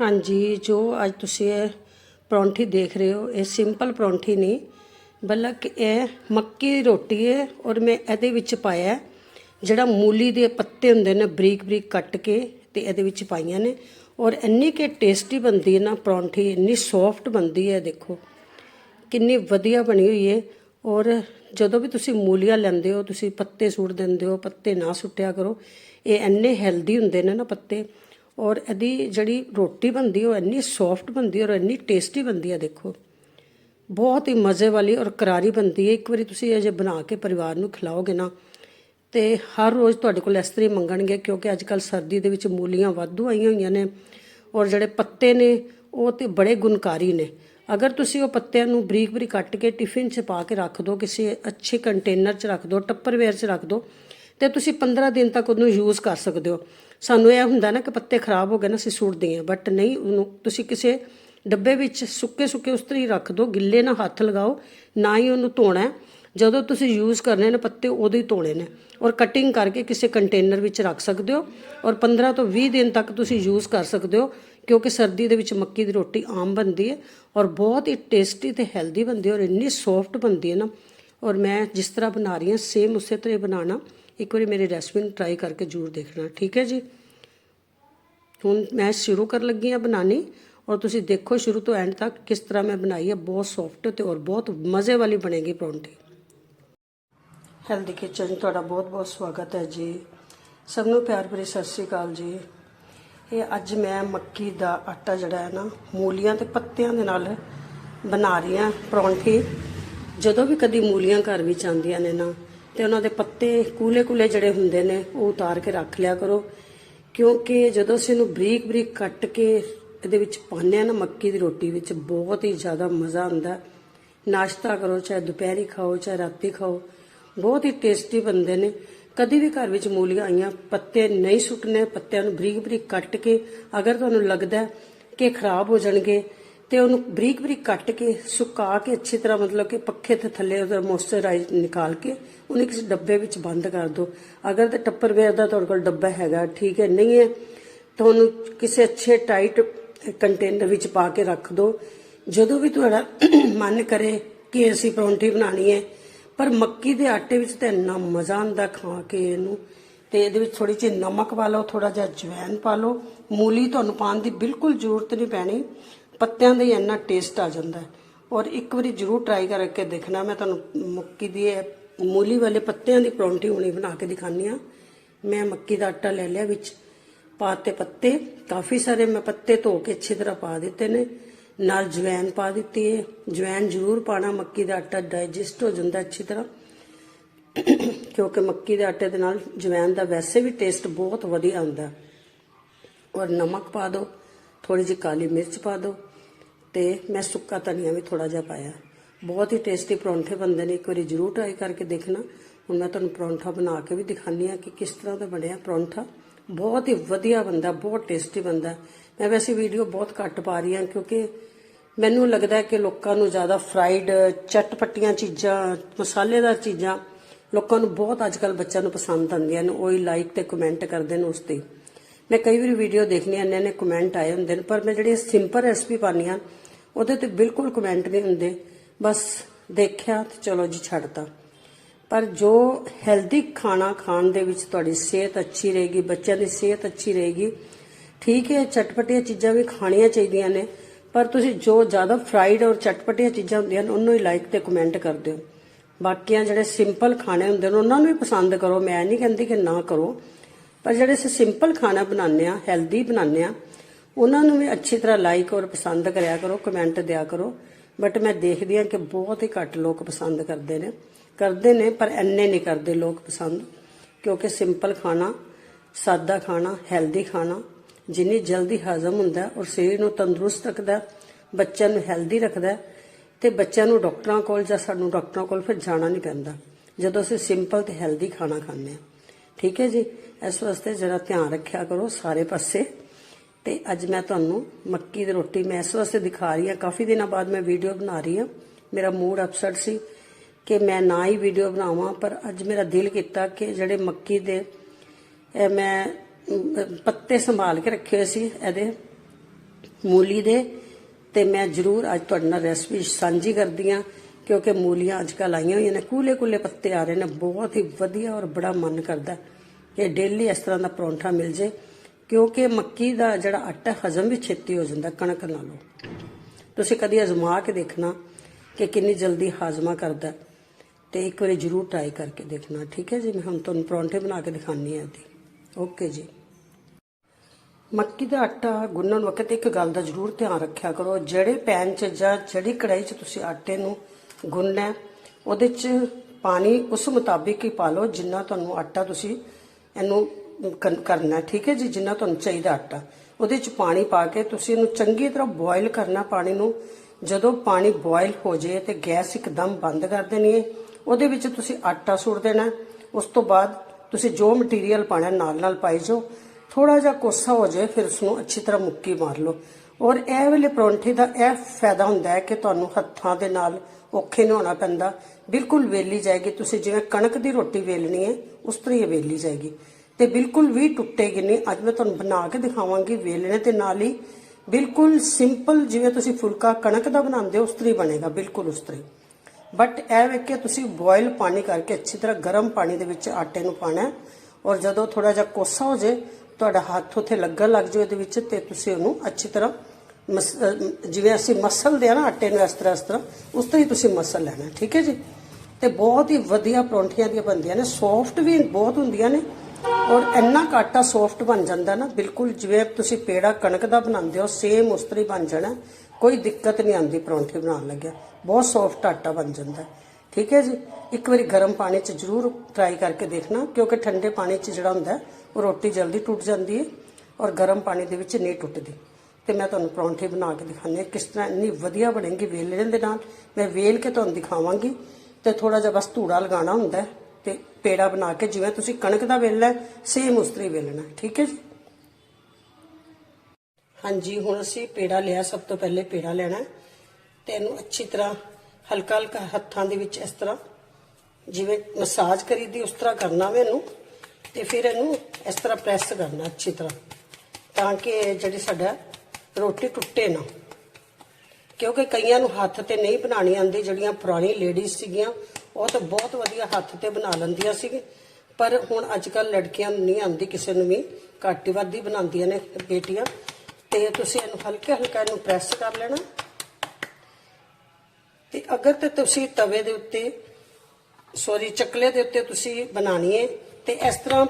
ਹਾਂਜੀ, ਜੋ ਅੱਜ ਤੁਸੀਂ ਇਹ ਪਰੌਂਠੀ ਦੇਖ ਰਹੇ ਹੋ, ਇਹ ਸਿੰਪਲ ਪਰੌਂਠੀ ਨਹੀਂ, ਬਲਕਿ ਇਹ ਮੱਕੀ ਦੀ ਰੋਟੀ ਹੈ ਔਰ ਮੈਂ ਇਹਦੇ ਵਿੱਚ ਪਾਇਆ ਜਿਹੜਾ ਮੂਲੀ ਦੇ ਪੱਤੇ ਹੁੰਦੇ ਨੇ ਬਰੀਕ ਬਰੀਕ ਕੱਟ ਕੇ ਤੇ ਇਹਦੇ ਵਿੱਚ ਪਾਈਆਂ ਨੇ, ਔਰ ਇੰਨੀ ਕਿ ਟੇਸਟੀ ਬਣਦੀ ਹੈ ਨਾ ਪਰੌਂਠੀ, ਇੰਨੀ ਸੌਫਟ ਬਣਦੀ ਹੈ, ਦੇਖੋ, ਕਿੰਨੀ ਵਧੀਆ ਬਣੀ ਹੋਈ ਹੈ, ਔਰ ਜਦੋਂ ਵੀ ਤੁਸੀਂ ਮੂਲੀਆਂ ਲੈਂਦੇ ਹੋ, ਤੁਸੀਂ ਪੱਤੇ ਸੁੱਟ ਦਿੰਦੇ ਹੋ, ਪੱਤੇ ਨਾ ਸੁੱਟਿਆ ਕਰੋ, ਇਹ ਇੰਨੇ ਹੈਲਦੀ ਹੁੰਦੇ ਨੇ ਨਾ ਪੱਤੇ ਔਰ ਇਹਦੀ ਜਿਹੜੀ ਰੋਟੀ ਬਣਦੀ ਉਹ ਇੰਨੀ ਸੌਫਟ ਬਣਦੀ ਔਰ ਇੰਨੀ ਟੇਸਟੀ ਬਣਦੀ ਆ, ਦੇਖੋ। ਬਹੁਤ ਹੀ ਮਜ਼ੇ ਵਾਲੀ ਔਰ ਕਰਾਰੀ ਬਣਦੀ ਹੈ ਇੱਕ ਵਾਰੀ ਤੁਸੀਂ ਇਹ ਜੇ ਬਣਾ ਕੇ ਪਰਿਵਾਰ ਨੂੰ ਖਿਲਾਓਗੇ ਨਾ, ਤੇ ਹਰ ਰੋਜ਼ ਤੁਹਾਡੇ ਕੋਲ ਇਸ ਤਰ੍ਹਾਂ ਹੀ ਮੰਗਣਗੇ, ਕਿਉਂਕਿ ਅੱਜ ਕੱਲ ਸਰਦੀ ਦੇ ਵਿੱਚ ਮੂਲੀਆਂ ਵਾਧੂ ਆਈਆਂ ਹੋਈਆਂ ਨੇ ਔਰ ਜਿਹੜੇ ਪੱਤੇ ਨੇ, ਉਹ ਤੇ ਬੜੇ ਗੁਣਕਾਰੀ ਨੇ। ਅਗਰ ਤੁਸੀਂ ਉਹ ਪੱਤਿਆਂ ਨੂੰ ਬਰੀਕ ਬਰੀਕ ਕੱਟ ਕੇ ਟਿਫਿਨ 'ਚ ਪਾ ਕੇ ਰੱਖ ਦਿਓ ਕਿਸੇ ਅੱਛੇ ਕੰਟੇਨਰ 'ਚ ਰੱਖ ਦਿਓ ਟੱਪਰਵੇਅਰ 'ਚ ਰੱਖ ਦਿਓ ਤੇ ਤੁਸੀਂ 15 ਦਿਨ ਤੱਕ ਉਹਨੂੰ ਯੂਜ਼ ਕਰ ਸਕਦੇ ਹੋ। ਸਾਨੂੰ ਇਹ ਹੁੰਦਾ ਨਾ ਕਿ ਪੱਤੇ ਖਰਾਬ ਹੋ ਗਏ ਨਾ, ਅਸੀਂ ਸੁੱਟ ਦਈਏ। ਬਟ ਨਹੀਂ, ਉਹਨੂੰ ਤੁਸੀਂ ਕਿਸੇ ਡੱਬੇ ਵਿੱਚ ਸੁੱਕੇ ਸੁੱਕੇ ਉਸ ਤਰ੍ਹਾਂ ਹੀ ਰੱਖ ਦਿਓ ਗਿੱਲੇ ਨਾਲ ਹੱਥ ਲਗਾਓ, ਨਾ ਹੀ ਉਹਨੂੰ ਧੋਣਾ ਜਦੋਂ ਤੁਸੀਂ ਯੂਜ਼ ਕਰਨੇ ਨੇ ਪੱਤੇ, ਉਦੋਂ ਹੀ ਧੋਣੇ ਨੇ। ਔਰ ਕਟਿੰਗ ਕਰਕੇ ਕਿਸੇ ਕੰਟੇਨਰ ਵਿੱਚ ਰੱਖ ਸਕਦੇ ਹੋ। ਔਰ 15 ਤੋਂ 20 ਦਿਨ ਤੱਕ ਤੁਸੀਂ ਯੂਜ਼ ਕਰ ਸਕਦੇ ਹੋ, ਕਿਉਂਕਿ ਸਰਦੀ ਦੇ ਵਿੱਚ ਮੱਕੀ ਦੀ ਰੋਟੀ ਆਮ ਬਣਦੀ ਹੈ। ਔਰ ਬਹੁਤ ਹੀ ਟੇਸਟੀ ਤੇ ਹੈਲਦੀ ਬਣਦੀ ਹੈ। ਔਰ ਇੰਨੀ ਸੌਫਟ ਬਣਦੀ ਹੈ ਨਾ। ਔਰ ਮੈਂ ਜਿਸ ਤਰ੍ਹਾਂ ਬਣਾ ਰਹੀ ਹਾਂ ਸੇਮ ਉਸੇ ਤਰ੍ਹਾਂ ਹੀ ਬਣਾਉਣਾ। ਇੱਕ ਵਾਰੀ ਮੇਰੀ ਰੈਸਪੀ ਨੂੰ ਟਰਾਈ ਕਰਕੇ ਜ਼ਰੂਰ ਦੇਖਣਾ, ਠੀਕ ਹੈ ਜੀ? ਹੁਣ ਮੈਂ ਸ਼ੁਰੂ ਕਰਨ ਲੱਗੀ ਹਾਂ ਬਣਾਉਣੀ ਔਰ ਤੁਸੀਂ ਦੇਖੋ ਸ਼ੁਰੂ ਤੋਂ ਐਂਡ ਤੱਕ ਕਿਸ ਤਰ੍ਹਾਂ ਮੈਂ ਬਣਾਈ ਹੈ, ਬਹੁਤ ਸੌਫਟ ਤੇ ਔਰ ਬਹੁਤ ਮਜ਼ੇ ਵਾਲੀ ਬਣੇਗੀ ਪਰੌਂਠੀ। ਹੈਲਦੀ ਕਿਚਨ ਤੁਹਾਡਾ ਬਹੁਤ ਬਹੁਤ ਸਵਾਗਤ ਹੈ ਜੀ। ਸਭ ਨੂੰ ਪਿਆਰ ਭਰੀ ਸਤਿ ਸ੍ਰੀ ਅਕਾਲ ਜੀ। ਇਹ ਅੱਜ ਮੈਂ ਮੱਕੀ ਦਾ ਆਟਾ ਜਿਹੜਾ ਹੈ ਨਾ, ਮੂਲੀਆਂ ਤੇ ਪੱਤਿਆਂ ਦੇ ਨਾਲ ਬਣਾ ਰਹੀ ਹਾਂ ਪਰੌਂਠੀ। ਜਦੋਂ ਵੀ ਕਦੀ ਮੂਲੀਆਂ ਘਰ ਵਿੱਚ ਆਉਂਦੀਆਂ ਨੇ ਨਾ ਤੇ ਉਹਨਾਂ ਦੇ ਪੱਤੇ ਕੂਲੇ ਕੂਲੇ ਜਿਹੜੇ ਹੁੰਦੇ ਨੇ, ਉਹ ਉਤਾਰ ਕੇ ਰੱਖ ਲਿਆ ਕਰੋ। ਕਿਉਂਕਿ ਜਦੋਂ ਅਸੀਂ ਇਹਨੂੰ ਬਰੀਕ ਬਰੀਕ ਕੱਟ ਕੇ ਇਹਦੇ ਵਿੱਚ ਪਾਉਂਦੇ ਆ ਨਾ, ਮੱਕੀ ਦੀ ਰੋਟੀ ਵਿੱਚ ਬਹੁਤ ਹੀ ਜ਼ਿਆਦਾ ਮਜ਼ਾ ਆਉਂਦਾ ਨਾਸ਼ਤਾ ਕਰੋ, ਚਾਹੇ ਦੁਪਹਿਰੀ ਖਾਓ, ਚਾਹੇ ਰਾਤੀ ਖਾਓ, ਬਹੁਤ ਹੀ ਟੇਸਟੀ ਬਣਦੇ ਨੇ। ਕਦੀ ਵੀ ਘਰ ਵਿੱਚ ਮੂਲੀਆਂ ਆਈਆਂ, ਪੱਤੇ ਨਹੀਂ ਸੁੱਟਨੇ ਪੱਤਿਆਂ ਨੂੰ ਬਰੀਕ ਬਰੀਕ ਕੱਟ ਕੇ ਅਗਰ ਤੁਹਾਨੂੰ ਲੱਗਦਾ ਕਿ ਖਰਾਬ ਹੋ ਜਾਣਗੇ ਤੇ ਉਹਨੂੰ ਬਰੀਕ ਬਰੀਕ ਕੱਟ ਕੇ ਸੁਕਾ ਕੇ ਅੱਛੀ ਤਰ੍ਹਾਂ ਮਤਲਬ ਕਿ ਪੱਖੇ ਤੇ ਥੱਲੇ ਉਹਦਾ ਮੋਇਸਚਰਾਈਜ਼ ਨਿਕਾਲ ਕੇ ਉਹਨੂੰ ਕਿਸੇ ਡੱਬੇ ਵਿੱਚ ਬੰਦ ਕਰ ਦਿਓ ਅਗਰ ਤੇ ਟੱਪਰਵੇਅਰ ਦਾ ਤੁਹਾਡੇ ਕੋਲ ਡੱਬਾ ਹੈਗਾ, ਠੀਕ ਹੈ, ਨਹੀਂ ਹੈ, ਤਾਂ ਉਹਨੂੰ ਕਿਸੇ ਅੱਛੇ ਟਾਈਟ ਕੰਟੇਨਰ ਵਿੱਚ ਪਾ ਕੇ ਰੱਖ ਦਿਓ ਜਦੋਂ ਵੀ ਤੁਹਾਡਾ ਮਨ ਕਰੇ ਕਿ ਅਸੀਂ ਪਰੌਂਠੀ ਬਣਾਣੀ ਹੈ, ਪਰ ਮੱਕੀ ਦੇ ਆਟੇ ਵਿੱਚ ਤਾਂ ਇੰਨਾ ਮਜ਼ਾ ਆਉਂਦਾ ਖਾ ਕੇ ਇਹਨੂੰ, ਤੇ ਇਹਦੇ ਵਿੱਚ ਥੋੜੀ ਜਿਹੀ ਨਮਕ ਪਾ ਲਓ ਥੋੜਾ ਜਿਹਾ ਜਵੈਨ ਪਾ ਲਓ। ਮੂਲੀ ਤੁਹਾਨੂੰ ਪਾਉਣ ਦੀ ਬਿਲਕੁਲ ਜ਼ਰੂਰਤ ਨਹੀਂ ਪੈਣੀ। ਪੱਤਿਆਂ ਦਾ ਹੀ ਇੰਨਾ ਟੇਸਟ ਆ ਜਾਂਦਾ ਹੈ। ਔਰ ਇੱਕ ਵਾਰੀ ਜ਼ਰੂਰ ਟਰਾਈ ਕਰਕੇ ਦੇਖਣਾ। ਮੈਂ ਤੁਹਾਨੂੰ ਮੱਕੀ ਦੀ ਇਹ ਮੂਲੀ ਵਾਲੇ ਪੱਤਿਆਂ ਦੀ ਪਰੌਂਠੀ ਹੁਣੀ ਬਣਾ ਕੇ ਦਿਖਾਨੀ ਆ ਮੈਂ ਮੱਕੀ ਦਾ ਆਟਾ ਲੈ ਲਿਆ ਵਿੱਚ। ਪਾਤੇ ਪੱਤੇ। ਕਾਫੀ ਸਾਰੇ ਮੈਂ ਪੱਤੇ ਧੋ ਕੇ ਅੱਛੀ ਤਰ੍ਹਾਂ ਪਾ ਦਿੱਤੇ ਨੇ। ਨਾਲ ਜਵੈਨ ਪਾ ਦਿੱਤੀ ਹੈ। ਜਵੈਨ ਜ਼ਰੂਰ ਪਾਣਾ ਮੱਕੀ ਦਾ ਆਟਾ ਡਾਈਜੈਸਟ ਹੋ ਜਾਂਦਾ ਅੱਛੀ ਤਰ੍ਹਾਂ। ਕਿਉਂਕਿ ਮੱਕੀ ਦੇ ਆਟੇ ਦੇ ਨਾਲ ਜਵੈਨ ਦਾ ਵੈਸੇ ਵੀ ਟੇਸਟ ਬਹੁਤ ਵਧੀਆ ਆਉਂਦਾ ਔਰ ਨਮਕ ਪਾ ਦਿਓ। ਥੋੜੀ ਜਿਹੀ ਕਾਲੀ ਮਿਰਚ ਪਾ ਦਿਓ। ਤੇ ਮੈਂ ਸੁੱਕਾ ਧਨੀਆ ਵੀ ਥੋੜਾ ਜਿਹਾ ਪਾਇਆ। ਬਹੁਤ ਹੀ ਟੇਸਟੀ ਪਰੌਂਠੇ ਬਣਦੇ ਨੇ। ਇੱਕ ਵਾਰੀ ਜ਼ਰੂਰ ਟਰਾਈ ਕਰਕੇ ਦੇਖਣਾ। ਹੁਣ ਮੈਂ ਤੁਹਾਨੂੰ ਪਰੌਂਠਾ ਬਣਾ ਕੇ ਵੀ ਦਿਖਾਨੀ ਆ ਕਿ ਕਿਸ ਤਰ੍ਹਾਂ ਦਾ ਬਣਿਆ ਪਰੌਂਠਾ। ਬਹੁਤ ਹੀ ਵਧੀਆ ਬਣਦਾ, ਬਹੁਤ ਟੇਸਟੀ ਬਣਦਾ। ਮੈਂ ਵੈਸੇ ਵੀਡੀਓ ਬਹੁਤ ਘੱਟ ਪਾ ਰਹੀ ਹਾਂ ਕਿਉਂਕਿ ਮੈਨੂੰ ਲੱਗਦਾ ਹੈ ਕਿ ਲੋਕਾਂ ਨੂੰ ਜ਼ਿਆਦਾ ਫਰਾਈਡ ਚਟਪਟੀਆਂ ਚੀਜ਼ਾਂ, ਮਸਾਲੇਦਾਰ ਚੀਜ਼ਾਂ ਲੋਕਾਂ ਨੂੰ ਬਹੁਤ ਅੱਜ ਅੱਜਕੱਲ ਬੱਚਿਆਂ ਨੂੰ ਪਸੰਦ ਆਉਂਦੀਆਂ ਨੇ। ਉਹੀ ਲਾਈਕ ਤੇ ਕਮੈਂਟ ਕਰਦੇ ਨੇ ਉਸ ਤੇ। ਮੈਂ ਕਈ ਵਾਰੀ ਵੀਡੀਓ ਦੇਖਣੀ ਇੰਨੇ ਨੇ ਕਮੈਂਟ ਆਏ ਹੁੰਦੇ ਨੇ। ਪਰ ਮੈਂ ਜਿਹੜੀ ਸਿੰਪਲ ਰੈਸਪੀ ਪਾਉਂਦੀ ਹਾਂ ਉਹਦੇ ਤੇ ਬਿਲਕੁਲ ਕਮੈਂਟ ਨਹੀਂ ਹੁੰਦੇ। ਬਸ ਦੇਖਿਆ ਤੇ ਚਲੋ ਜੀ ਛੱਡਤਾ। ਪਰ ਜੋ ਹੈਲਦੀ ਖਾਣਾ ਖਾਣ ਦੇ ਵਿੱਚ ਤੁਹਾਡੀ ਸਿਹਤ ਅੱਛੀ ਰਹੇਗੀ, ਬੱਚਿਆਂ ਦੀ ਸਿਹਤ ਅੱਛੀ ਰਹੇਗੀ, ਠੀਕ ਹੈ, ਚਟਪਟੀਆਂ ਚੀਜ਼ਾਂ ਵੀ ਖਾਣੀਆਂ ਚਾਹੀਦੀਆਂ ਨੇ, ਪਰ ਤੁਸੀਂ ਜੋ ਜ਼ਿਆਦਾ ਫਰਾਈਡ ਔਰ ਚਟਪਟੀਆਂ ਚੀਜ਼ਾਂ ਹੁੰਦੀਆਂ ਨੇ, ਉਹਨੂੰ ਹੀ ਲਾਈਕ ਤੇ ਕਮੈਂਟ ਕਰ ਦਿਓ। ਬਾਕੀਆਂ ਜਿਹੜੇ ਸਿੰਪਲ ਖਾਣੇ ਹੁੰਦੇ ਨੇ, ਉਹਨਾਂ ਨੂੰ ਵੀ ਪਸੰਦ ਕਰੋ। ਮੈਂ ਨਹੀਂ ਕਹਿੰਦੀ ਕਿ ਨਾ ਕਰੋ, ਪਰ ਜਿਹੜੇ ਅਸੀਂ ਸਿੰਪਲ ਖਾਣਾ ਬਣਾਉਂਦੇ ਆ ਹੈਲਦੀ ਬਣਾਉਂਦੇ ਆ ਉਹਨਾਂ ਨੂੰ ਵੀ ਅੱਛੀ ਤਰ੍ਹਾਂ ਲਾਈਕ ਔਰ ਪਸੰਦ ਕਰਿਆ ਕਰੋ ਕਮੈਂਟ ਦਿਆ ਕਰੋ। ਬਟ ਮੈਂ ਦੇਖਦੀ ਹਾਂ ਕਿ ਬਹੁਤ ਹੀ ਘੱਟ ਲੋਕ ਪਸੰਦ ਕਰਦੇ ਨੇ। ਕਰਦੇ ਨੇ, ਪਰ ਐਨੇ ਨਹੀਂ ਕਰਦੇ ਲੋਕ ਪਸੰਦ, ਕਿਉਂਕਿ ਸਿੰਪਲ ਖਾਣਾ, ਸਾਦਾ ਖਾਣਾ ਹੈਲਦੀ ਖਾਣਾ, ਜਿੰਨੀ ਜਲਦੀ ਹਜ਼ਮ ਹੁੰਦਾ ਔਰ ਸਰੀਰ ਨੂੰ ਤੰਦਰੁਸਤ ਰੱਖਦਾ ਬੱਚਿਆਂ ਨੂੰ ਹੈਲਦੀ ਰੱਖਦਾ ਤੇ ਬੱਚਿਆਂ ਨੂੰ ਡਾਕਟਰਾਂ ਕੋਲ ਜਾਂ ਸਾਨੂੰ ਡਾਕਟਰਾਂ ਕੋਲ ਫਿਰ ਜਾਣਾ ਨਹੀਂ ਪੈਂਦਾ। ਜਦੋਂ ਅਸੀਂ ਸਿੰਪਲ ਤੇ ਹੈਲਦੀ ਖਾਣਾ ਖਾਂਦੇ ਹਾਂ। ਠੀਕ ਹੈ ਜੀ? ਇਸ ਵਾਸਤੇ ਜਰਾ ਧਿਆਨ ਰੱਖਿਆ ਕਰੋ ਸਾਰੇ ਪਾਸੇ। ਤੇ ਅੱਜ ਮੈਂ ਤੁਹਾਨੂੰ ਮੱਕੀ ਦੀ ਰੋਟੀ ਮੈਂ ਇਸ ਵਾਸਤੇ ਦਿਖਾ ਰਹੀ ਹਾਂ। ਕਾਫੀ ਦਿਨਾਂ ਬਾਅਦ ਮੈਂ ਵੀਡੀਓ ਬਣਾ ਰਹੀ ਹਾਂ। ਮੇਰਾ ਮੂਡ ਅਪਸੈਟ ਸੀ ਕਿ ਮੈਂ ਨਾ ਹੀ ਵੀਡੀਓ ਬਣਾਵਾਂ, ਪਰ ਅੱਜ ਮੇਰਾ ਦਿਲ ਕੀਤਾ ਕਿ ਜਿਹੜੇ ਮੱਕੀ ਦੇ ਮੈਂ ਪੱਤੇ ਸੰਭਾਲ ਕੇ ਰੱਖੇ ਹੋਏ ਸੀ ਇਹਦੇ ਮੂਲੀ ਦੇ, ਤੇ ਮੈਂ ਜ਼ਰੂਰ ਅੱਜ ਤੁਹਾਡੇ ਨਾਲ ਰੈਸਪੀ ਸਾਂਝੀ ਕਰਦੀ ਹਾਂ, ਕਿਉਂਕਿ ਮੂਲੀਆਂ ਅੱਜ ਕੱਲ ਆਈਆਂ ਹੋਈਆਂ ਨੇ ਕੂਲੇ ਕੂਲੇ ਪੱਤੇ ਆ ਰਹੇ ਨੇ, ਬਹੁਤ ਹੀ ਵਧੀਆ ਔਰ ਬੜਾ ਮਨ ਕਰਦਾ ਕਿ ਡੇਲੀ ਇਸ ਤਰ੍ਹਾਂ ਦਾ ਪਰੌਂਠਾ ਮਿਲ ਜੇ। ਕਿਉਂਕਿ ਮੱਕੀ ਦਾ ਜਿਹੜਾ ਆਟਾ ਹਜ਼ਮ ਵੀ ਛੇਤੀ ਹੋ ਜਾਂਦਾ ਕਣਕ ਨਾਲੋਂ। ਤੁਸੀਂ ਕਦੀ ਅਜ਼ਮਾ ਕੇ ਦੇਖਣਾ ਕਿ ਕਿੰਨੀ ਜਲਦੀ ਹਾਜ਼ਮਾ ਕਰਦਾ ਹੈ। ਤੇ ਇੱਕ ਵਾਰੀ ਜ਼ਰੂਰ ਟਰਾਈ ਕਰਕੇ ਦੇਖਣਾ। ਠੀਕ ਹੈ ਜੀ, ਮੈਂ ਹੁਣ ਤੁਹਾਨੂੰ ਪਰੌਂਠੇ ਬਣਾ ਕੇ ਦਿਖਾਉਂਦੀ ਹਾਂ ਜੀ ਓਕੇ ਜੀ। ਮੱਕੀ ਦਾ ਆਟਾ ਗੁੰਨਣ ਵਕਤ ਇੱਕ ਗੱਲ ਦਾ ਜ਼ਰੂਰ ਧਿਆਨ ਰੱਖਿਆ ਕਰੋ। ਜਿਹੜੇ ਪੈਨ 'ਚ ਜਾਂ ਜਿਹੜੀ ਕੜਾਈ 'ਚ ਤੁਸੀਂ ਆਟੇ ਨੂੰ ਗੁੰਨਣਾ ਉਹਦੇ 'ਚ ਪਾਣੀ ਉਸ ਮੁਤਾਬਿਕ ਹੀ ਪਾ ਲਓ ਜਿੰਨਾ ਤੁਹਾਨੂੰ ਆਟਾ ਤੁਸੀਂ ਇਹਨੂੰ ਕਰਨਾ, ਠੀਕ ਹੈ ਜੀ, ਜਿੰਨਾ ਤੁਹਾਨੂੰ ਚਾਹੀਦਾ ਆਟਾ। ਉਹਦੇ 'ਚ ਪਾਣੀ ਪਾ ਕੇ ਤੁਸੀਂ ਇਹਨੂੰ ਚੰਗੀ ਤਰ੍ਹਾਂ ਬੋਇਲ ਕਰਨਾ ਪਾਣੀ ਨੂੰ। ਜਦੋਂ ਪਾਣੀ ਬੋਇਲ ਹੋ ਜੇ ਤੇ ਗੈਸ ਇੱਕਦਮ ਬੰਦ ਕਰ ਦੇਣੀ ਹੈ। ਉਹਦੇ ਵਿੱਚ ਤੁਸੀਂ ਆਟਾ ਸੁੱਟ ਦੇਣਾ। ਉਸ ਤੋਂ ਬਾਅਦ ਤੁਸੀਂ ਜੋ ਮਟੀਰੀਅਲ ਪਾਣਾ ਨਾਲ ਨਾਲ ਪਾਈ ਜਾਓ। ਥੋੜਾ ਜਿਹਾ ਕੋਸਾ ਹੋ ਜਾਏ, ਫਿਰ ਉਸ ਨੂੰ ਅੱਛੀ ਤਰ੍ਹਾਂ ਮੁੱਕੀ ਮਾਰ ਲਓ। ਔਰ ਇਹ ਵੇਲੇ ਪਰੌਂਠੇ ਦਾ ਇਹ ਫਾਇਦਾ ਹੁੰਦਾ ਹੈ ਕਿ ਤੁਹਾਨੂੰ ਹੱਥਾਂ ਦੇ ਨਾਲ ਔਖੇ ਨਹੀਂ ਹੋਣਾ ਪੈਂਦਾ। ਬਿਲਕੁਲ ਵੇਲੀ ਜਾਏਗੀ। ਤੁਸੀਂ ਜਿਵੇਂ ਕਣਕ ਦੀ ਰੋਟੀ ਵੇਲਣੀ ਹੈ, ਉਸ ਤਰ੍ਹਾਂ ਹੀ ਵੇਲੀ ਜਾਏਗੀ। ਤੇ ਬਿਲਕੁਲ ਵੀ ਟੁੱਟੇਗੀ ਨਹੀਂ। ਅੱਜ ਮੈਂ ਤੁਹਾਨੂੰ ਬਣਾ ਕੇ ਦਿਖਾਵਾਂਗੀ ਵੇਲਣੇ ਤੇ ਨਾਲ ਹੀ ਬਿਲਕੁਲ ਸਿੰਪਲ ਜਿਵੇਂ ਤੁਸੀਂ ਫੁਲਕਾ ਕਣਕ ਦਾ ਬਣਾਉਂਦੇ ਹੋ, ਉਸ ਤਰ੍ਹਾਂ ਹੀ ਬਣੇਗਾ, ਬਿਲਕੁਲ ਉਸ ਤਰ੍ਹਾਂ ਹੀ। ਬਟ ਇਹ ਵੇਖ ਕੇ ਤੁਸੀਂ ਬੋਇਲ ਪਾਣੀ ਕਰਕੇ ਅੱਛੀ ਤਰ੍ਹਾਂ ਗਰਮ ਪਾਣੀ ਦੇ ਵਿੱਚ ਆਟੇ ਨੂੰ ਪਾਣਾ ਔਰ ਜਦੋਂ ਥੋੜਾ ਜਿਹਾ ਕੋਸਾ ਹੋ ਜਾਏ ਤੁਹਾਡਾ ਹੱਥ ਉੱਥੇ ਲੱਗਣ ਲੱਗ ਜਾਵੇ ਇਹਦੇ ਵਿੱਚ ਤੇ ਤੁਸੀਂ ਉਹਨੂੰ ਅੱਛੀ ਤਰ੍ਹਾਂ ਮਸ- ਜਿਵੇਂ ਅਸੀਂ ਮਸਲਦੇ ਆ ਨਾ ਆਟੇ ਨੂੰ ਇਸ ਤਰ੍ਹਾਂ ਇਸ ਤਰ੍ਹਾਂ, ਉਸ ਤਰ੍ਹਾਂ ਹੀ ਤੁਸੀਂ ਮਸਲ ਲੈਣਾ, ਠੀਕ ਹੈ ਜੀ? ਤੇ ਬਹੁਤ ਹੀ ਵਧੀਆ ਪਰੌਂਠੀਆਂ ਦੀਆਂ ਬਣਦੀਆਂ ਨੇ ਸੌਫਟ ਵੀ ਬਹੁਤ ਹੁੰਦੀਆਂ ਨੇ ਔਰ ਇੰਨਾ ਕੁ ਆਟਾ ਸੌਫਟ ਬਣ ਜਾਂਦਾ ਨਾ, ਬਿਲਕੁਲ ਜਿਵੇਂ ਤੁਸੀਂ ਪੇੜਾ ਕਣਕ ਦਾ ਬਣਾਉਂਦੇ ਹੋ ਸੇਮ ਉਸ ਤਰ੍ਹਾਂ ਹੀ ਬਣ ਜਾਣਾ, ਕੋਈ ਦਿੱਕਤ ਨਹੀਂ ਆਉਂਦੀ ਪਰੌਂਠੇ ਬਣਾਉਣ ਲੱਗਿਆ, ਬਹੁਤ ਸੌਫਟ ਆਟਾ ਬਣ ਜਾਂਦਾ। ਠੀਕ ਹੈ ਜੀ? ਇੱਕ ਵਾਰੀ ਗਰਮ ਪਾਣੀ 'ਚ ਜ਼ਰੂਰ ਟਰਾਈ ਕਰਕੇ ਦੇਖਣਾ, ਕਿਉਂਕਿ ਠੰਡੇ ਪਾਣੀ 'ਚ ਜਿਹੜਾ ਹੁੰਦਾ, ਉਹ ਰੋਟੀ ਜਲਦੀ ਟੁੱਟ ਜਾਂਦੀ ਹੈ ਔਰ ਗਰਮ ਪਾਣੀ ਦੇ ਵਿੱਚ ਨਹੀਂ ਟੁੱਟਦੀ। ਤੇ ਮੈਂ ਤੁਹਾਨੂੰ ਪਰੌਂਠੇ ਬਣਾ ਕੇ ਦਿਖਾਉਂਦੀ ਹਾਂ, ਕਿਸ ਤਰ੍ਹਾਂ ਇੰਨੀ ਵਧੀਆ ਬਣੇਗੀ ਵੇਲਣ ਦੇ ਨਾਲ। ਮੈਂ ਵੇਲ ਕੇ ਤੁਹਾਨੂੰ ਦਿਖਾਵਾਂਗੀ, ਤੇ ਥੋੜਾ ਜਿਹਾ ਬਸ ਧੂੜਾ ਲਗਾਉਣਾ ਹੁੰਦਾ ਤੇ ਪੇੜਾ ਬਣਾ ਕੇ ਜਿਵੇਂ ਤੁਸੀਂ ਕਣਕ ਦਾ ਵੇਲਣਾ ਸੇਮ ਉਸ ਤਰ੍ਹਾਂ ਵੇਲਣਾ ਠੀਕ ਹੈ ਜੀ? ਹਾਂਜੀ, ਹੁਣ ਅਸੀਂ ਪੇੜਾ ਲਿਆ, ਸਭ ਤੋਂ ਪਹਿਲੇ ਪੇੜਾ ਲੈਣਾ ਹੈ ਤੇ ਇਹਨੂੰ ਅੱਛੀ ਤਰ੍ਹਾਂ ਹਲਕਾ ਹਲਕਾ ਹੱਥਾਂ ਦੇ ਵਿੱਚ ਇਸ ਤਰ੍ਹਾਂ ਜਿਵੇਂ ਮਸਾਜ ਕਰੀਦੀ ਉਸ ਤਰ੍ਹਾਂ ਕਰਨਾ ਵੇ ਇਹਨੂੰ ਤੇ ਫਿਰ ਇਹਨੂੰ ਇਸ ਤਰ੍ਹਾਂ ਪ੍ਰੈਸ ਕਰਨਾ ਅੱਛੀ ਤਰ੍ਹਾਂ ਤਾਂ ਕਿ ਜਿਹੜੀ ਸਾਡਾ ਰੋਟੀ ਟੁੱਟੇ ਨਾ। ਕਿਉਂਕਿ ਕਈਆਂ ਨੂੰ ਹੱਥ ਤੇ ਨਹੀਂ ਬਣਾਣੀ ਆਉਂਦੀ, ਜਿਹੜੀਆਂ ਪੁਰਾਣੀ ਲੇਡੀਜ਼ ਸੀਗੀਆਂ ਉਹ ਤਾਂ ਬਹੁਤ ਵਧੀਆ ਹੱਥ ਤੇ ਬਣਾ ਲੈਂਦੀਆਂ ਸੀਗੇ। ਪਰ ਹੁਣ ਅੱਜ ਕੱਲ ਲੜਕੀਆਂ ਨੂੰ ਨਹੀਂ ਆਉਂਦੀ, ਕਿਸੇ ਨੂੰ ਵੀ ਘੱਟ ਹੀ ਵੱਧ ਹੀ ਬਣਾਉਂਦੀਆਂ ਨੇ ਬੇਟੀਆਂ ਤੇ ਤੁਸੀਂ ਇਹਨੂੰ ਹਲਕੇ ਹਲਕਾ ਇਹਨੂੰ ਪ੍ਰੈਸ ਕਰ ਲੈਣਾ। ਤੇ ਅਗਰ ਤੇ ਤੁਸੀਂ ਤਵੇ ਦੇ ਉੱਤੇ ਸੌਰੀ ਚੱਕਲੇ ਦੇ ਉੱਤੇ ਤੁਸੀਂ ਬਣਾਣੀ ਹੈ ਤੇ ਇਸ ਤਰ੍ਹਾਂ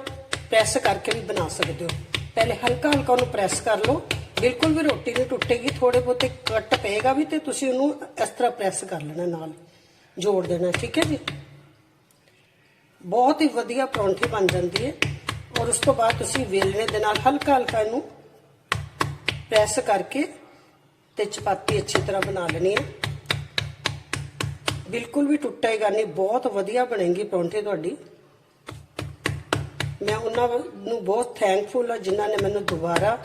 ਪ੍ਰੈਸ ਕਰਕੇ ਵੀ ਬਣਾ ਸਕਦੇ ਹੋ। ਪਹਿਲੇ ਹਲਕਾ ਹਲਕਾ ਉਹਨੂੰ ਪ੍ਰੈਸ ਕਰ ਲਓ। ਬਿਲਕੁਲ ਵੀ ਰੋਟੀ ਨਹੀਂ ਟੁੱਟੇਗੀ ਥੋੜੇ ਬਹੁਤੇ ਕੱਟ ਪਏਗਾ ਵੀ ਤੇ ਤੁਸੀਂ ਉਹਨੂੰ ਇਸ ਤਰ੍ਹਾਂ ਪ੍ਰੈਸ ਕਰ ਲੈਣਾ ਨਾਲ। ਜੋੜ ਦੇਣਾ, ਠੀਕ ਹੈ ਜੀ? ਬਹੁਤ ਹੀ ਵਧੀਆ ਪਰੌਂਠੀ ਬਣ ਜਾਂਦੀ ਹੈ ਔਰ ਉਸ ਤੋਂ ਬਾਅਦ ਤੁਸੀਂ ਵੇਲਣੇ ਦੇ ਨਾਲ ਹਲਕਾ ਹਲਕਾ ਇਹਨੂੰ ਪ੍ਰੈਸ ਕਰਕੇ ਤੇ ਚਪਾਤੀ ਅੱਛੀ ਤਰ੍ਹਾਂ ਬਣਾ ਲੈਣੀ ਹੈ। ਬਿਲਕੁਲ ਵੀ ਟੁੱਟੇਗਾ ਨਹੀਂ, ਬਹੁਤ ਵਧੀਆ ਬਣੇਗੀ ਪਰੌਂਠੀ ਤੁਹਾਡੀ। ਮੈਂ ਉਹਨਾਂ ਨੂੰ ਬਹੁਤ ਥੈਂਕਫੁਲ ਹਾਂ ਜਿਨ੍ਹਾਂ ਨੇ ਮੈਨੂੰ ਦੁਬਾਰਾ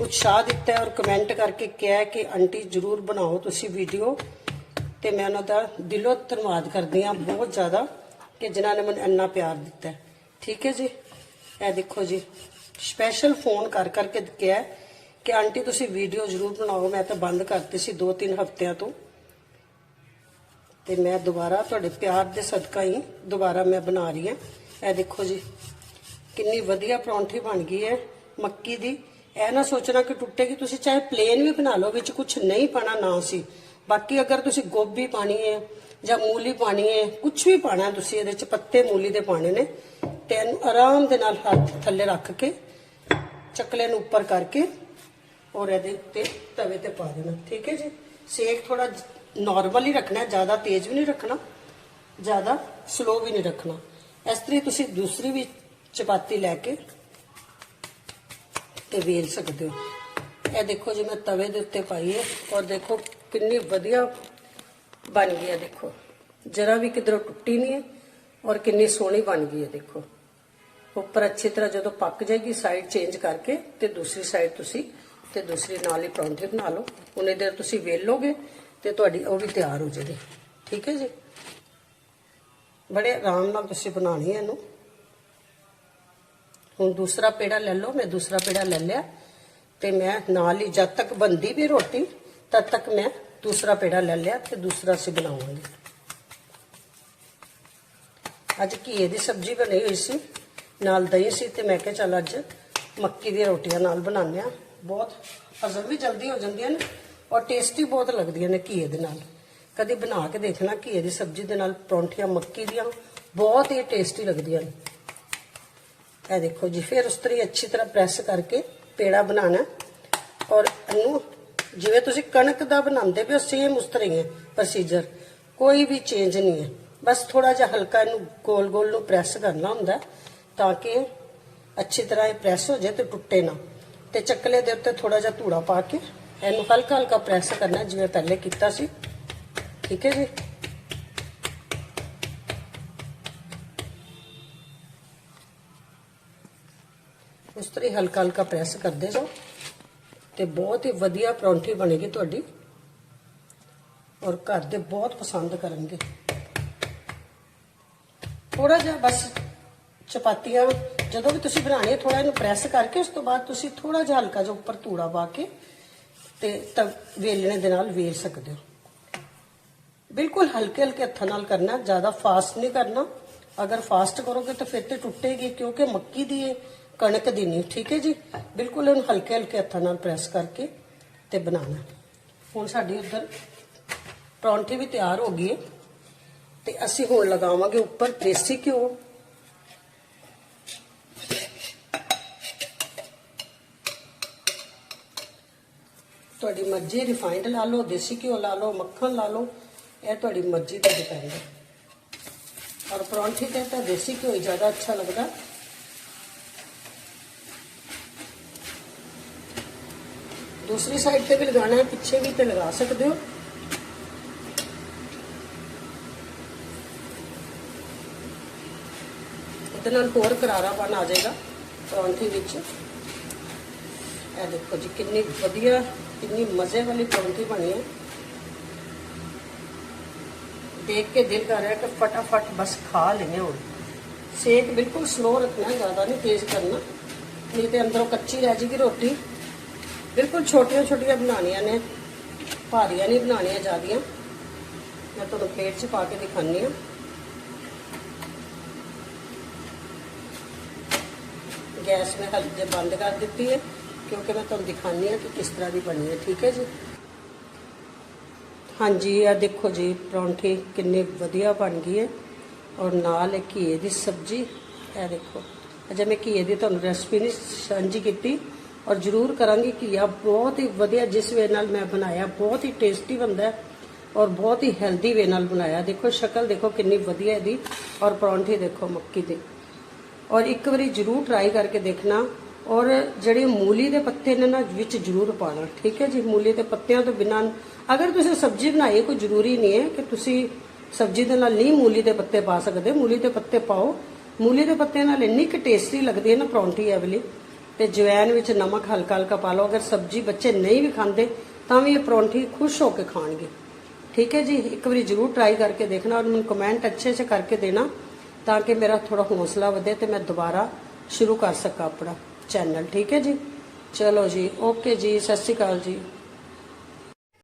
ਉਤਸ਼ਾਹ ਦਿੱਤਾ ਔਰ ਕਮੈਂਟ ਕਰਕੇ ਕਿਹਾ ਕਿ ਆਂਟੀ ਜਰੂਰ ਬਣਾਓ ਤੁਸੀਂ ਵੀਡੀਓ ਤੇ ਮੈਂ ਉਹਨਾਂ ਦਾ ਦਿਲੋਂ ਧੰਨਵਾਦ ਕਰਦੀ ਹਾਂ ਬਹੁਤ ਜ਼ਿਆਦਾ ਕਿ ਜਿਨ੍ਹਾਂ ਨੇ ਮੈਨੂੰ ਇੰਨਾ ਪਿਆਰ ਦਿੱਤਾ ਠੀਕ ਹੈ ਜੀ? ਇਹ ਦੇਖੋ ਜੀ ਸਪੈਸ਼ਲ ਫੋਨ ਕਰ ਕਰਕੇ ਕਿਹਾ ਕਿ ਆਂਟੀ ਤੁਸੀਂ ਵੀਡੀਓ ਜਰੂਰ ਬਣਾਓ, ਮੈਂ ਤਾਂ ਬੰਦ ਕਰਤੀ ਸੀ 2-3 ਹਫ਼ਤਿਆਂ ਤੋਂ। ਤੇ ਮੈਂ ਦੁਬਾਰਾ ਤੁਹਾਡੇ ਪਿਆਰ ਦੇ ਸਦਕਾ ਹੀ ਦੁਬਾਰਾ ਮੈਂ ਬਣਾ ਰਹੀ ਹਾਂ। ਇਹ ਦੇਖੋ ਜੀ, ਕਿੰਨੀ ਵਧੀਆ ਪਰੌਂਠੀ ਬਣ ਗਈ ਹੈ ਮੱਕੀ ਦੀ। ਇਹ ਨਾ ਸੋਚਣਾ ਕਿ ਟੁੱਟੇਗੀ, ਤੁਸੀਂ ਚਾਹੇ ਪਲੇਨ ਵੀ ਬਣਾ ਲਓ, ਵਿੱਚ ਕੁਝ ਨਹੀਂ ਪਾਣਾ ਨਾ ਸੀ। ਬਾਕੀ ਅਗਰ ਤੁਸੀਂ ਗੋਭੀ ਪਾਣੀ ਹੈ ਜਾਂ ਮੂਲੀ ਪਾਣੀ ਹੈ ਕੁਝ ਵੀ ਪਾਣਾ ਤੁਸੀਂ ਇਹਦੇ ਚ, ਪੱਤੇ ਮੂਲੀ ਦੇ ਪਾਣੇ ਨੇ ਤੇ ਇਹਨੂੰ ਆਰਾਮ ਦੇ ਨਾਲ ਹੱਥ ਥੱਲੇ ਰੱਖ ਕੇ ਚੱਕਲੇ ਨੂੰ ਉੱਪਰ ਕਰਕੇ ਔਰ ਇਹਦੇ ਉੱਤੇ ਤਵੇ ਤੇ ਪਾ ਦੇਣਾ, ਠੀਕ ਹੈ ਜੀ? ਸੇਕ ਥੋੜਾ ਨਾਰਮਲ ਹੀ ਰੱਖਣਾ, ਜ਼ਿਆਦਾ ਤੇਜ਼ ਵੀ ਨਹੀਂ ਰੱਖਣਾ, ਜ਼ਿਆਦਾ ਸਲੋ ਵੀ ਨਹੀਂ ਰੱਖਣਾ। ਇਸ ਤਰੀ ਤੁਸੀਂ ਦੂਸਰੀ ਵੀ ਚਪਾਤੀ ਲੈ ਕੇ ਤੇ ਵੇਲ ਸਕਦੇ ਹੋ। ਇਹ ਦੇਖੋ ਜੀ, ਮੈਂ ਤਵੇ ਦੇ ਉੱਤੇ ਪਾਈ ਹੈ ਔਰ ਦੇਖੋ ਕਿੰਨੀ ਵਧੀਆ ਬਣ ਗਈ ਹੈ, ਦੇਖੋ। ਜਰਾ ਵੀ ਕਿਧਰੋਂ ਟੁੱਟੀ ਨਹੀਂ ਹੈ ਔਰ ਕਿੰਨੀ ਸੋਹਣੀ ਬਣ ਗਈ ਹੈ, ਦੇਖੋ। ਉੱਪਰ ਅੱਛੀ ਤਰ੍ਹਾਂ ਜਦੋਂ ਪੱਕ ਜਾਏਗੀ ਸਾਈਡ ਚੇਂਜ ਕਰਕੇ ਤੇ ਦੂਸਰੀ ਸਾਈਡ ਤੁਸੀਂ ਤੇ ਦੂਸਰੀ ਨਾਲ ਹੀ ਪਰੌਂਠੇ ਬਣਾ ਲਓ। ਉਹਨੇ ਦੇਰ ਤੁਸੀਂ ਵੇਲੋਗੇ ਤੇ ਤੁਹਾਡੀ ਉਹ ਵੀ ਤਿਆਰ ਹੋ ਜਾਏਗੀ। ਠੀਕ ਹੈ ਜੀ? ਬੜੇ ਆਰਾਮ ਨਾਲ ਤੁਸੀਂ ਬਣਾਣੀ ਹੈ ਇਹਨੂੰ। ਹੁਣ ਦੂਸਰਾ ਪੇੜਾ ਲੈ ਲਓ, ਮੈਂ ਦੂਸਰਾ ਪੇੜਾ ਲੈ ਲਿਆ ਤੇ ਮੈਂ ਨਾਲ ਹੀ ਜਦ ਤੱਕ ਬੰਦੀ ਵੀ ਰੋਟੀ ਤਦ ਤੱਕ ਮੈਂ ਦੂਸਰਾ ਪੇੜਾ ਲੈ ਲਿਆ ਤੇ ਦੂਸਰਾ ਅਸੀਂ ਬਣਾਵਾਂਗੇ ਅੱਜ ਘੀਏ ਦੀ ਸਬਜ਼ੀ ਬਣੀ ਹੋਈ ਸੀ ਨਾਲ ਦਹੀਂ ਸੀ ਤੇ ਮੈਂ ਕਿਹਾ ਚੱਲ ਅੱਜ ਮੱਕੀ ਦੀਆਂ ਰੋਟੀਆਂ ਨਾਲ ਬਣਾਉਂਦੇ ਆ ਬਹੁਤ ਹਜ਼ਮ ਵੀ ਜਲਦੀ ਹੋ ਜਾਂਦੀਆਂ ਨੇ ਔਰ ਟੇਸਟੀ ਬਹੁਤ ਲੱਗਦੀਆਂ ਨੇ ਘੀਏ ਦੇ ਨਾਲ ਕਦੇ ਬਣਾ ਕੇ ਦੇਖਣਾ ਘੀਏ ਦੀ ਸਬਜ਼ੀ ਦੇ ਨਾਲ ਪਰੌਂਠੀਆਂ ਮੱਕੀ ਦੀਆਂ ਬਹੁਤ ਹੀ ਟੇਸਟੀ ਲੱਗਦੀਆਂ ਨੇ ਇਹ ਦੇਖੋ ਜੀ ਫਿਰ ਉਸ ਤਰੀ ਅੱਛੀ ਤਰ੍ਹਾਂ ਪ੍ਰੈਸ ਕਰਕੇ ਪੇੜਾ ਬਣਾਉਣਾ ਔਰ ਇਹਨੂੰ ਜਿਵੇਂ ਤੁਸੀਂ ਕਣਕ ਦਾ ਬਣਾਉਂਦੇ ਪਿਓ ਸੇਮ ਉਸ ਤਰ੍ਹਾਂ ਹੀ ਹੈ ਪ੍ਰੋਸੀਜਰ ਕੋਈ ਵੀ ਚੇਂਜ ਨਹੀਂ ਹੈ। ਬਸ ਥੋੜਾ ਜਿਹਾ ਹਲਕਾ ਇਹਨੂੰ ਗੋਲ ਗੋਲ ਨੂੰ ਪ੍ਰੈਸ ਕਰਨਾ ਹੁੰਦਾ ਤਾਂ ਕਿ ਅੱਛੀ ਤਰ੍ਹਾਂ ਇਹ ਪ੍ਰੈਸ ਹੋ ਜਾਏ ਤੇ ਟੁੱਟੇ ਨਾ। ਤੇ ਚੱਕਲੇ ਦੇ ਉੱਤੇ ਥੋੜਾ ਜਿਹਾ ਧੂੜਾ ਪਾ ਕੇ ਇਹਨੂੰ ਹਲਕਾ ਹਲਕਾ ਪ੍ਰੈਸ ਕਰਨਾ ਜਿਵੇਂ ਪਹਿਲੇ ਕੀਤਾ ਸੀ। ਠੀਕ ਹੈ ਜੀ? ਉਸ ਤਰ੍ਹਾਂ ਹਲਕਾ ਹਲਕਾ ਪ੍ਰੈਸ ਕਰਦੇ ਜਾਓ ਤੇ ਬਹੁਤ ਹੀ ਵਧੀਆ ਪਰੌਂਠੀ ਬਣੇਗੀ ਤੁਹਾਡੀ ਔਰ ਘਰ ਦੇ ਬਹੁਤ ਪਸੰਦ ਕਰਨਗੇ। ਥੋੜਾ ਜਿਹਾ ਬਸ ਚਪਾਤੀਆਂ ਜਦੋਂ ਵੀ ਤੁਸੀਂ ਬਣਾਣੀ ਹੈ ਥੋੜਾ ਇਹਨੂੰ ਪ੍ਰੈਸ ਕਰਕੇ ਉਸ ਤੋਂ ਬਾਅਦ ਤੁਸੀਂ ਥੋੜਾ ਜਿਹਾ ਹਲਕਾ ਜਿਹਾ ਉੱਪਰ ਧੂੜਾ ਪਾ ਕੇ ਤੇ ਤਾਂ, ਵੇਲਣੇ ਦੇ ਨਾਲ ਵੇਲ ਸਕਦੇ ਹੋ। ਬਿਲਕੁਲ ਹਲਕੇ ਹਲਕੇ ਹੱਥਾਂ ਨਾਲ ਕਰਨਾ, ਜ਼ਿਆਦਾ ਫਾਸਟ ਨਹੀਂ ਕਰਨਾ। ਅਗਰ ਫਾਸਟ ਕਰੋਗੇ ਤਾਂ ਫਿਰ ਤੇ ਟੁੱਟੇਗੀ, ਕਿਉਂਕਿ ਮੱਕੀ ਦੀ ਕਣਕ ਦੀ ਨਹੀਂ, ਠੀਕ ਹੈ ਜੀ? ਬਿਲਕੁਲ ਇਹਨੂੰ ਹਲਕੇ ਹਲਕੇ ਹੱਥਾਂ ਨਾਲ ਪ੍ਰੈਸ ਕਰਕੇ ਤੇ ਬਣਾਉਣਾ ਹੁਣ ਸਾਡੀ ਉੱਧਰ ਪਰੌਂਠੀ ਵੀ ਤਿਆਰ ਹੋ ਗਈ ਹੈ ਤੇ ਅਸੀਂ ਹੁਣ ਲਗਾਵਾਂਗੇ ਉੱਪਰ ਦੇਸੀ ਘਿਓ। ਤੁਹਾਡੀ ਮਰਜ਼ੀ ਰਿਫਾਈਂਡ ਲਾ ਲਓ, ਦੇਸੀ ਘਿਓ ਲਾ ਲਓ, ਮੱਖਣ ਲਾ ਲਓ, ਇਹ ਤੁਹਾਡੀ ਮਰਜ਼ੀ ਤੇ ਡਿਪੈਂਡ ਹੈ। ਔਰ ਪਰੌਂਠੀ ਤੇ ਤਾਂ ਦੇਸੀ ਘਿਓ ਹੀ ਜ਼ਿਆਦਾ ਅੱਛਾ ਲੱਗਦਾ। ਦੂਸਰੀ ਸਾਈਡ ਤੇ ਵੀ ਲਗਾਣਾ ਹੈ, ਪਿੱਛੇ ਵੀ ਤੇ ਲਗਾ ਸਕਦੇ ਹੋ। ਇਹਦੇ ਨਾਲ ਹੋਰ ਕਰਾਰਾਪਨ ਆ ਜਾਏਗਾ, ਪਰੌਂਠੀ ਵਿੱਚ। ਇਹ ਦੇਖੋ ਜੀ, ਕਿੰਨੀ ਵਧੀਆ, ਕਿੰਨੀ ਮਜ਼ੇ ਵਾਲੀ ਪਰੌਂਠੀ ਬਣੀ ਹੈ। ਦੇਖ ਕੇ ਦਿਲ ਕਰ ਰਿਹਾ ਕਿ ਫਟਾਫਟ ਬਸ ਖਾ ਲਈਏ ਹੁਣ। ਸੇਕ ਬਿਲਕੁਲ ਸਲੋ ਰੱਖਣਾ, ਜ਼ਿਆਦਾ ਨਹੀਂ ਤੇਜ਼ ਕਰਨਾ। ਨਹੀਂ ਤੇ ਅੰਦਰੋਂ ਕੱਚੀ ਰਹਿ ਜੇਗੀ ਰੋਟੀ। ਬਿਲਕੁਲ ਛੋਟੀਆਂ ਛੋਟੀਆਂ ਬਣਾਉਣੀਆਂ ਨੇ ਭਾਰੀਆਂ ਨਹੀਂ ਬਣਾਉਣੀਆਂ ਜ਼ਿਆਦੀਆਂ ਮੈਂ ਤੁਹਾਨੂੰ ਪਲੇਟ 'ਚ ਪਾ ਕੇ ਦਿਖਾਉਂਦੀ ਹਾਂ ਗੈਸ ਮੈਂ ਹਲਕੇ ਬੰਦ ਕਰ ਦਿੱਤੀ ਹੈ ਕਿਉਂਕਿ ਮੈਂ ਤੁਹਾਨੂੰ ਦਿਖਾਉਂਦੀ ਹਾਂ ਕਿ ਕਿਸ ਤਰ੍ਹਾਂ ਦੀ ਬਣੀ ਹੈ ਠੀਕ ਹੈ ਜੀ ਹਾਂਜੀ ਇਹ ਦੇਖੋ ਜੀ ਪਰੌਂਠੀ ਕਿੰਨੀ ਵਧੀਆ ਬਣ ਗਈ ਹੈ ਔਰ ਨਾਲ ਇਹ ਘੀਏ ਦੀ ਸਬਜ਼ੀ ਇਹ ਦੇਖੋ ਅਜੇ ਮੈਂ ਘੀਏ ਦੀ ਤੁਹਾਨੂੰ ਰੈਸਪੀ ਨਹੀਂ ਸਾਂਝੀ ਕੀਤੀ ਔਰ ਜ਼ਰੂਰ ਕਰਾਂਗੀ ਘੀਆ। ਬਹੁਤ ਹੀ ਵਧੀਆ ਜਿਸ ਵੇ ਨਾਲ ਮੈਂ ਬਣਾਇਆ, ਬਹੁਤ ਹੀ ਟੇਸਟੀ ਬਣਦਾ ਔਰ ਬਹੁਤ ਹੀ ਹੈਲਦੀ ਵੇ ਨਾਲ ਬਣਾਇਆ। ਦੇਖੋ, ਸ਼ਕਲ ਦੇਖੋ ਕਿੰਨੀ ਵਧੀਆ ਇਹਦੀ ਔਰ ਪਰੌਂਠੀ ਦੇਖੋ ਮੱਕੀ ਦੀ। ਔਰ ਇੱਕ ਵਾਰੀ ਜ਼ਰੂਰ ਟਰਾਈ ਕਰਕੇ ਦੇਖਣਾ ਔਰ ਜਿਹੜੇ ਮੂਲੀ ਦੇ ਪੱਤੇ ਨੇ ਨਾ, ਵਿੱਚ ਜ਼ਰੂਰ ਪਾਣਾ ਠੀਕ ਹੈ ਜੀ? ਮੂਲੀ ਦੇ ਪੱਤਿਆਂ ਤੋਂ ਬਿਨਾਂ ਅਗਰ ਤੁਸੀਂ ਸਬਜ਼ੀ ਬਣਾਈ, ਕੋਈ ਜ਼ਰੂਰੀ ਨਹੀਂ ਹੈ ਕਿ ਤੁਸੀਂ ਸਬਜ਼ੀ ਦੇ ਨਾਲ ਨਹੀਂ ਮੂਲੀ ਦੇ ਪੱਤੇ ਪਾ ਸਕਦੇ। ਮੂਲੀ ਦੇ ਪੱਤੇ ਪਾਓ। ਮੂਲੀ ਦੇ ਪੱਤੇ ਨਾਲ ਇੰਨੀ ਕਿ ਟੇਸਟੀ ਲੱਗਦੀ ਹੈ ਨਾ ਪਰੌਂਠੀ ਇਹ ਵਾਲੀ। ਤੇ ਜਵੈਨ ਵਿੱਚ ਨਮਕ ਹਲਕਾ ਹਲਕਾ ਪਾ ਲਓ। ਅਗਰ ਸਬਜ਼ੀ ਬੱਚੇ ਨਹੀਂ ਵੀ ਖਾਂਦੇ, ਤਾਂ ਵੀ ਇਹ ਪਰੌਂਠੀ ਖੁਸ਼ ਹੋ ਕੇ ਖਾਣਗੇ। ਠੀਕ ਹੈ ਜੀ? ਇੱਕ ਵਾਰੀ ਜ਼ਰੂਰ ਟਰਾਈ ਕਰਕੇ ਦੇਖਣਾ ਔਰ ਮੈਨੂੰ ਕਮੈਂਟ ਅੱਛੇ ਸੇ ਕਰਕੇ ਦੇਣਾ ਤਾਂ ਕਿ ਮੇਰਾ ਥੋੜਾ ਹੌਸਲਾ ਵਧੇ ਤੇ ਮੈਂ ਦੁਬਾਰਾ ਸ਼ੁਰੂ ਕਰ ਸਕਾਂ ਆਪਣਾ ਚੈਨਲ ਠੀਕ ਹੈ ਜੀ? ਚਲੋ ਜੀ ਓਕੇ ਜੀ, ਸਤਿ ਸ਼੍ਰੀ ਅਕਾਲ ਜੀ।